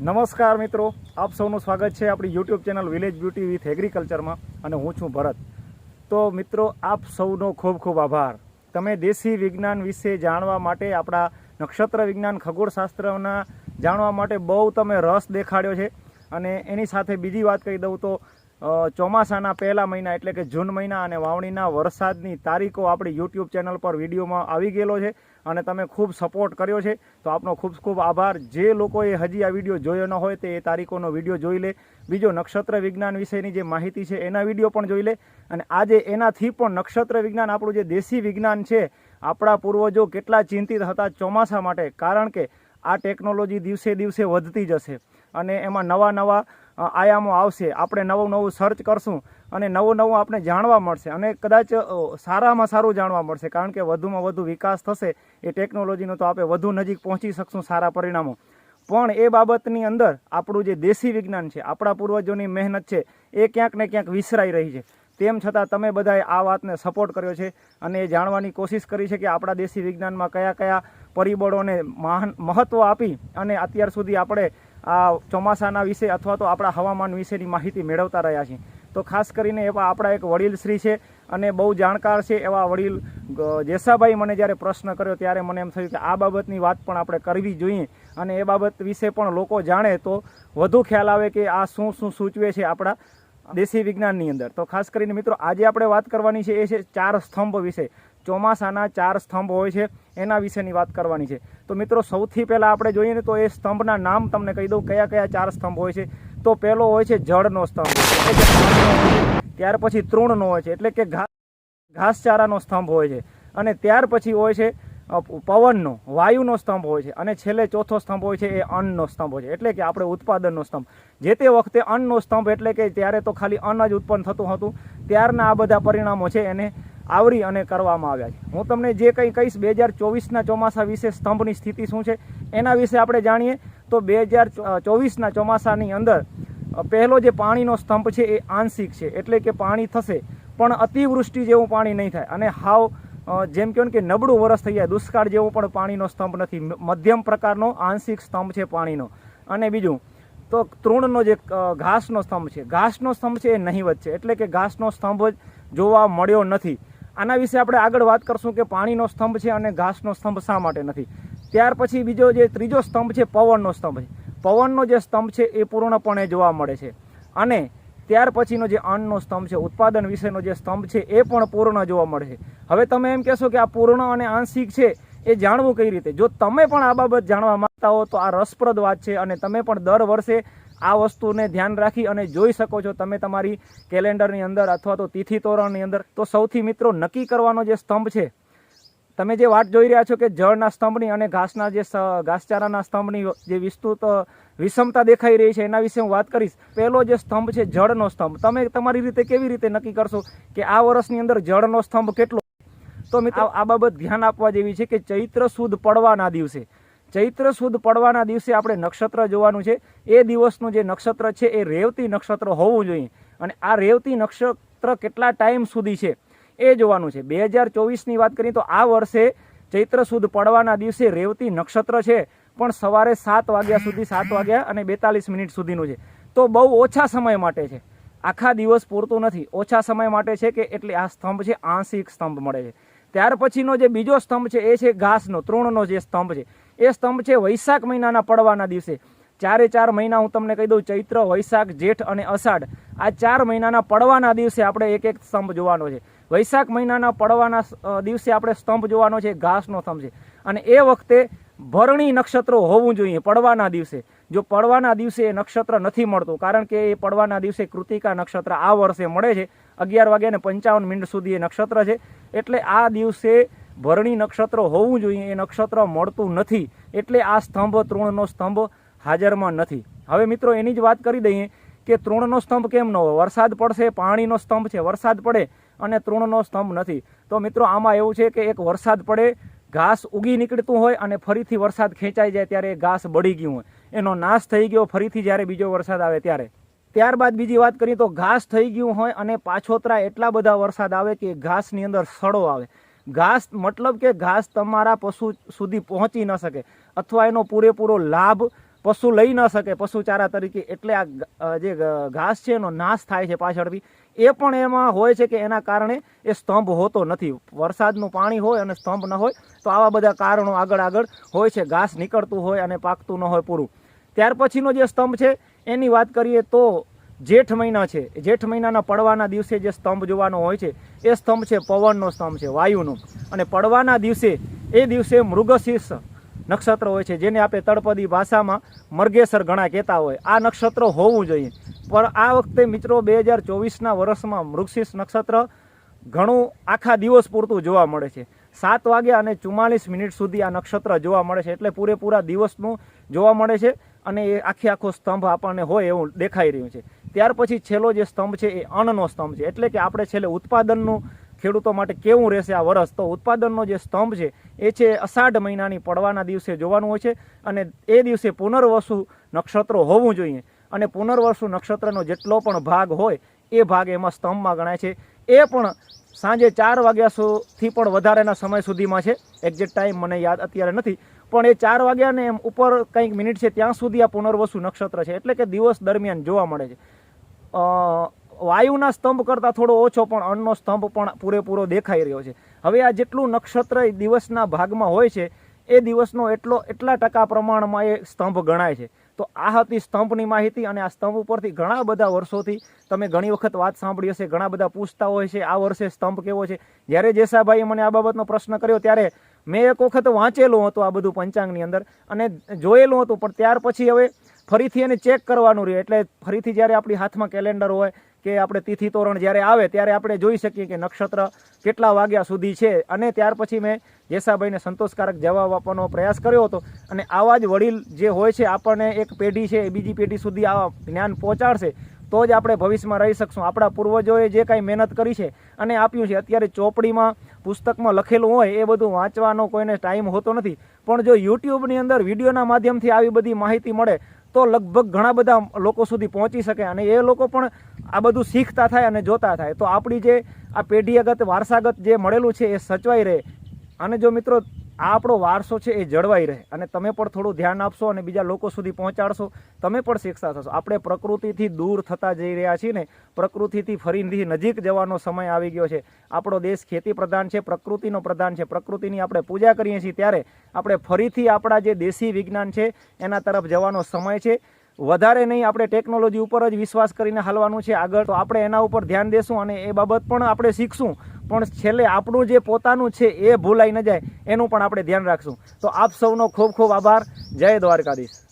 નમસ્કાર મિત્રો, આપ સૌનું સ્વાગત છે આપણી YouTube channel village beauty with એગ્રીકલ્ચરમાં અને હું છું ભરત. તો મિત્રો, આપ સૌનો ખૂબ ખૂબ આભાર. તમે દેશી વિજ્ઞાન વિશે જાણવા માટે, આપણા નક્ષત્ર વિજ્ઞાન ખગોળશાસ્ત્રના જાણવા માટે બહુ તમે રસ દેખાડ્યો છે. અને એની સાથે બીજી વાત કહી દઉં તો ચોમાસાના પહેલા મહિના એટલે કે જૂન મહિના અને વાવણીના વરસાદની તારીખો આપણી યુટ્યુબ ચેનલ પર વિડીયોમાં આવી ગયેલો છે અને તમે ખૂબ સપોર્ટ કર્યો છે. તો આપનો ખૂબ ખૂબ આભાર. જે લોકોએ હજી આ વીડિયો જોયો ન હોય તે એ તારીખોનો વીડિયો જોઈ લે. બીજો નક્ષત્ર વિજ્ઞાન વિશેની જે માહિતી છે એના વીડિયો પણ જોઈ લે. અને આજે એનાથી પણ નક્ષત્ર વિજ્ઞાન આપણું જે દેશી વિજ્ઞાન છે, આપણા પૂર્વજો કેટલા ચિંતિત હતા ચોમાસા માટે. કારણ કે આ ટેકનોલોજી દિવસે દિવસે વધતી જશે. અને એમાં નવા નવા આયામો આવશે. આપણે નવું નવું સર્ચ કરશું અને નવું નવું આપણે જાણવા મળશે અને કદાચ સારામાં સારું જાણવા મળશે. કારણ કે વધુમાં વધુ વિકાસ થશે એ ટેકનોલોજીનો તો આપણે વધુ નજીક પહોંચી શકશું સારા પરિણામો. પણ એ બાબતની અંદર આપણું જે દેશી વિજ્ઞાન છે, આપણા પૂર્વજોની મહેનત છે, એ ક્યાંક ને ક્યાંક વિસરાઈ રહી છે. તેમ છતાં તમે બધાએ આ વાતને સપોર્ટ કર્યો છે અને એ જાણવાની કોશિશ કરી છે કે આપણા દેશી વિજ્ઞાનમાં કયા કયા પરિબળોને મહાન મહત્ત્વ આપી અને અત્યાર સુધી આપણે આ ચોમાસાના વિશે અથવા તો આપણા હવામાન વિશેની માહિતી મેળવતા રહ્યા છીએ. તો ખાસ કરીને એવા આપણા એક વડીલ શ્રી છે અને બહુ જાણકાર છે એવા વડીલ જેસાભાઈ મને જ્યારે પ્રશ્ન કર્યો ત્યારે મને એમ થયું કે આ બાબતની વાત પણ આપણે કરવી જોઈએ અને એ બાબત વિશે પણ લોકો જાણે તો વધુ ખ્યાલ આવે કે આ શું શું સૂચવે છે આપણા દેશી વિજ્ઞાનની અંદર. તો ખાસ કરીને મિત્રો આજે આપણે વાત કરવાની છે એ છે ચાર સ્તંભ વિશે. ચોમાસાના ચાર સ્તંભ હોય છે, એના વિશેની વાત કરવાની છે. તો મિત્રો, સૌથી પહેલાં આપણે જોઈએ ને તો એ સ્તંભના નામ તમને કહી દઉં, કયા કયા ચાર સ્તંભ હોય છે. તો પહેલો હોય છે જળનો સ્તંભ. ત્યાર પછી તૃણનો હોય છે. એટલે કે ઘાસચારાનો સ્તંભ હોય છે. અને ત્યાર પછી હોય છે પવનનો, વાયુનો સ્તંભ હોય છે. અને છેલ્લે ચોથો સ્તંભ હોય છે, એ અન્નનો સ્તંભ હોય છે. એટલે કે આપણે ઉત્પાદનનો સ્તંભ. જે તે વખતે અન્નનો સ્તંભ એટલે કે ત્યારે તો ખાલી અન્ન જ ઉત્પન્ન થતું હતું. ત્યારના આ બધા પરિણામો છે એને આવરી અને કરવામાં આવ્યા છે. હું તમને જે કંઈ કહીશ, બે હજાર ચોવીસના ચોમાસા વિશે સ્તંભની સ્થિતિ શું છે, એના વિશે આપણે જાણીએ, તો બે હજાર ચોવીસના ચોમાસાની અંદર પહેલો જે પાણીનો સ્તંભ છે એ આંશિક છે, એટલે કે પાણી થશે, પણ અતિવૃષ્ટિ જેવું પાણી નહીં થાય. અને હાવ જેમ કહો કે નબળું વરસ થઈ જાય, દુષ્કાળ જેવો પણ પાણીનો સ્તંભ નથી. મધ્યમ પ્રકારનો આંશિક સ્તંભ છે પાણીનો. અને બીજું, તો તૃણનો જે ઘાસનો સ્તંભ છે, ઘાસનો સ્તંભ છે એ નહીવત છે, એટલે કે ઘાસનો સ્તંભ જોવા મળ્યો નથી. આના વિશે આપણે આગળ વાત કરશું કે પાણીનો સ્તંભ છે અને ઘાસનો સ્તંભ શા માટે નથી. ત્યાર પછી બીજો જે ત્રીજો સ્તંભ છે, પવનનો સ્તંભ. છે પવનનો જે સ્તંભ છે, એ પૂર્ણપણે જોવા મળે છે. અને ત્યાર પછીનો જે અન્નનો સ્તંભ છે, ઉત્પાદન વિશેનો જે સ્તંભ છે, એ પણ પૂર્ણ જોવા મળે છે. હવે તમે એમ કહેશો કે આ પૂર્ણ અને આંશિક છે, એ જાણવું કઈ રીતે? જો તમે પણ આ બાબત જાણવા માંગતા હો, તો આ રસપ્રદ વાત છે અને તમે પણ દર વર્ષે આ વસ્તુને ધ્યાન રાખી અને જોઈ શકો છો તમે તમારી કેલેન્ડરની અંદર અથવા તો તિથિ તોરણની અંદર. તો સૌથી મિત્રો નક્કી કરવાનો જે સ્તંભ છે, તમે જે વાત જોઈ રહ્યા છો કે જળના સ્તંભની અને ઘાસના જે ઘાસચારાના સ્તંભની જે વિસ્તૃત, વિષમતા દેખાઈ રહી છે એના વિશે હું વાત કરીશ. પહેલો જે સ્તંભ છે જળનો સ્તંભ. તમે તમારી રીતે કેવી રીતે નક્કી કરશો કે આ વર્ષની અંદર જળનો સ્તંભ કેટલો? તો મિત્રો આ બાબત ધ્યાન આપવા જેવી છે કે ચૈત્ર સુદ પડવાના દિવસે ચૈત્ર સુદ પડવાના દિવસે આપણે નક્ષત્ર જોવાનું છે. એ દિવસનું જે નક્ષત્ર છે, એ રેવતી નક્ષત્ર હોવું જોઈએ. અને આ રેવતી નક્ષત્ર કેટલા ટાઈમ સુધી છે? એ જોવાનું છે. બે હજાર ચોવીસની વાત કરીએ તો આ વર્ષે ચૈત્ર સુદ પડવાના દિવસે રેવતી નક્ષત્ર છે. પણ સવારે સાત વાગ્યા સુધી સાત વાગ્યા અને બેતાલીસ મિનિટ સુધીનું છે. તો બહુ ઓછા સમય માટે છે. આખા દિવસ પૂરતું નથી. ઓછા સમય માટે છે કે એટલે આ સ્તંભ છે, આંશિક સ્તંભ મળે છે. ત્યાર પછીનો જે બીજો સ્તંભ છે, એ છે ઘાસનો, તૃણનો જે સ્તંભ છે. એ સ્તંભ છે વૈશાખ મહિનાના પડવાના દિવસે. ચારે ચાર મહિના હું તમને કહી દઉં, ચૈત્ર, વૈશાખ, જેઠ અને અષાઢ. આ ચાર મહિનાના પડવાના દિવસે આપણે એક એક સ્તંભ જોવાનો છે. વૈશાખ મહિનાના પડવાના દિવસે આપણે સ્તંભ જોવાનો છે, ઘાસનો સ્તંભ છે. અને એ વખતે ભરણી નક્ષત્ર હોવું જોઈએ પડવાના દિવસે. જો પડવાના દિવસે એ નક્ષત્ર નથી મળતું, કારણ કે એ પડવાના દિવસે કૃતિકા નક્ષત્ર આ વર્ષે મળે છે. અગિયાર વાગ્યા ને પંચાવન મિનિટ સુધી એ નક્ષત્ર છે. એટલે આ દિવસે ભરણી નક્ષત્ર હોવું જોઈએ, એ નક્ષત્ર મળતું નથી. એટલે આ સ્તંભ તૃણનો સ્તંભ હાજરમાં નથી. હવે મિત્રો એની જ વાત કરી દઈએ કે તૃણનો સ્તંભ કેમ ન હોય? વરસાદ પડશે, પાણીનો સ્તંભ છે, વરસાદ પડે અને તૃણનો સ્તંભ નથી. તો મિત્રો આમાં એવું છે કે એક વરસાદ પડે, ઘાસ ઉગી નીકળતું હોય અને ફરીથી વરસાદ ખેંચાઈ જાય ત્યારે ઘાસ બળી ગયું હોય. એનો નાશ થઈ ગયો ફરીથી જ્યારે બીજો વરસાદ આવે ત્યારે. ત્યારબાદ બીજી વાત કરીએ તો ઘાસ થઈ ગયું હોય અને પાછોતરા એટલા બધા વરસાદ આવે કે ઘાસની અંદર સડો આવે. ઘાસ, મતલબ કે ઘાસ તમારા પશુ સુધી પહોંચી ન શકે અથવા એનો પૂરેપૂરો લાભ પશુ લઈ ન શકે પશુચારા તરીકે. એટલે આ જે ઘાસ છે એનો નાશ થાય છે પાછળથી. એ પણ એમાં હોય છે કે એના કારણે એ સ્તંભ હોતો નથી. વરસાદનું પાણી હોય અને સ્તંભ ન હોય તો આવા બધા કારણો આગળ આગળ હોય છે. ઘાસ નીકળતું હોય અને પાકતું ન હોય પૂરું. ત્યાર પછીનો જે સ્તંભ છે, એની વાત કરીએ તો જેઠ મહિના છે. જેઠ મહિનાના પડવાના દિવસે જે સ્તંભ જોવાનો હોય છે, એ સ્તંભ છે પવનનો સ્તંભ છે, વાયુનો. અને પડવાના દિવસે, એ દિવસે મૃગશીર્ષ નક્ષત્ર હોય છે, જેને આપણે તળપદી ભાષામાં મર્ગેસર ઘણા કહેતા હોય. આ નક્ષત્ર હોવું જોઈએ. પણ આ વખતે મિત્રો બે હજાર ચોવીસના વર્ષમાં મૃગશીર્ષ નક્ષત્ર ઘણું આખા દિવસ પૂરતું જોવા મળે છે. સાત વાગ્યા અને ચુમ્માલીસ મિનિટ સુધી આ નક્ષત્ર જોવા મળે છે. એટલે પૂરેપૂરા દિવસનું જોવા મળે છે. અને એ આખે આખો સ્તંભ આપણને હોય એવું દેખાઈ રહ્યું છે. ત્યાર પછી છેલ્લો જે સ્તંભ છે એ અન્નનો સ્તંભ છે. એટલે કે આપણે છેલ્લે ઉત્પાદનનું ખેડૂતો માટે કેવું રહેશે આ વરસ? તો ઉત્પાદનનો જે સ્તંભ છે, એ છે અષાઢ મહિનાની પડવાના દિવસે જોવાનું હોય છે અને એ દિવસે પુનર્વસુ નક્ષત્રો હોવું જોઈએ. અને પુનર્વસુ નક્ષત્રનો જેટલો પણ ભાગ હોય, એ ભાગ એમાં સ્તંભમાં ગણાય છે. એ પણ સાંજે ચાર વાગ્યા સુધી પણ વધારેના સમય સુધીમાં છે. એક્ઝેક્ટ ટાઈમ મને યાદ અત્યારે નથી. પણ એ ચાર વાગ્યા ને એમ ઉપર કંઈક મિનિટ છે ત્યાં સુધી આ પુનર્વસુ નક્ષત્ર છે. એટલે કે દિવસ દરમિયાન જોવા મળે છે. વાયુના સ્તંભ કરતાં થોડો ઓછો પણ અન્નનો સ્તંભ પણ પૂરેપૂરો દેખાઈ રહ્યો છે. હવે આ જેટલું નક્ષત્ર દિવસના ભાગમાં હોય છે, એ દિવસનો એટલો, એટલા ટકા પ્રમાણમાં એ સ્તંભ ગણાય છે. તો આ હતી સ્તંભની માહિતી અને આ સ્તંભ ઉપરથી ઘણા બધા વર્ષોથી તમે ઘણી વખત વાત સાંભળી હશે, ઘણા બધા પૂછતા હોય છે, આ વર્ષે સ્તંભ કેવો છે? જ્યારે જેસાભાઈએ મને આ બાબતનો પ્રશ્ન કર્યો ત્યારે મેં એક વખત વાંચેલું હતું આ બધું પંચાંગની અંદર અને જોયેલું હતું, પણ ત્યાર પછી હવે ફરીથી એને ચેક કરવાનું રહ્યું. એટલે ફરીથી જ્યારે આપણી હાથમાં કેલેન્ડર હોય કે આપણે તિથિ તોરણ જ્યારે આવે, ત્યારે આપણે જોઈ શકીએ કે નક્ષત્ર કેટલા વાગ્યા સુધી છે. અને ત્યાર પછી મેં જેસાભાઈને સંતોષકારક જવાબ આપવાનો પ્રયાસ કર્યો હતો. અને આવા જ વડીલ જે હોય છે, આપણને એક પેઢી છે, એ બીજી પેઢી સુધી આ જ્ઞાન પહોંચાડશે, તો જ આપણે ભવિષ્યમાં રહી શકશું. આપણા પૂર્વજોએ જે કાંઈ મહેનત કરી છે અને આપ્યું છે, અત્યારે ચોપડીમાં પુસ્તકમાં લખેલું હોય એ બધું વાંચવાનો કોઈને ટાઈમ હોતો નથી. પણ જો યુટ્યુબની અંદર વિડીયોના માધ્યમથી આવી બધી માહિતી મળે, તો લગભગ ઘણા બધા લોકો સુધી પહોંચી શકે અને એ લોકો પણ આ બધું શીખતા થાય અને જોતા થાય. તો આપણી જે આ પેઢીગત વારસાગત જે મળેલું છે એ સચવાઈ રહે. અને જો મિત્રો આ આપણો વારસો છે એ જળવાઈ રહે. અને તમે પણ થોડું ધ્યાન આપશો અને બીજા લોકો સુધી પહોંચાડશો, તમે પણ શિક્ષા થશો. આપણે પ્રકૃતિથી દૂર થતા જઈ રહ્યા છીએ ને, પ્રકૃતિથી ફરીથી નજીક જવાનો સમય આવી ગયો છે. આપણો દેશ ખેતી પ્રધાન છે, પ્રકૃતિનો પ્રધાન છે. પ્રકૃતિની આપણે પૂજા કરીએ છીએ ત્યારે આપણે ફરીથી આપણા જે દેશી વિજ્ઞાન છે, એના તરફ જવાનો સમય છે. વધારે નહીં, આપણે ટેકનોલોજી ઉપર જ વિશ્વાસ કરીને હાલવાનું છે આગળ. તો આપણે એના ઉપર ધ્યાન દેશું અને એ બાબત પણ આપણે શીખશું. પણ છેલ્લે આપણું જે પોતાનું છે એ ભૂલાઈ ન જાય, એનું પણ આપણે ધ્યાન રાખશું. તો આપ સૌનો ખૂબ ખૂબ આભાર. જય દ્વારકાધીશ.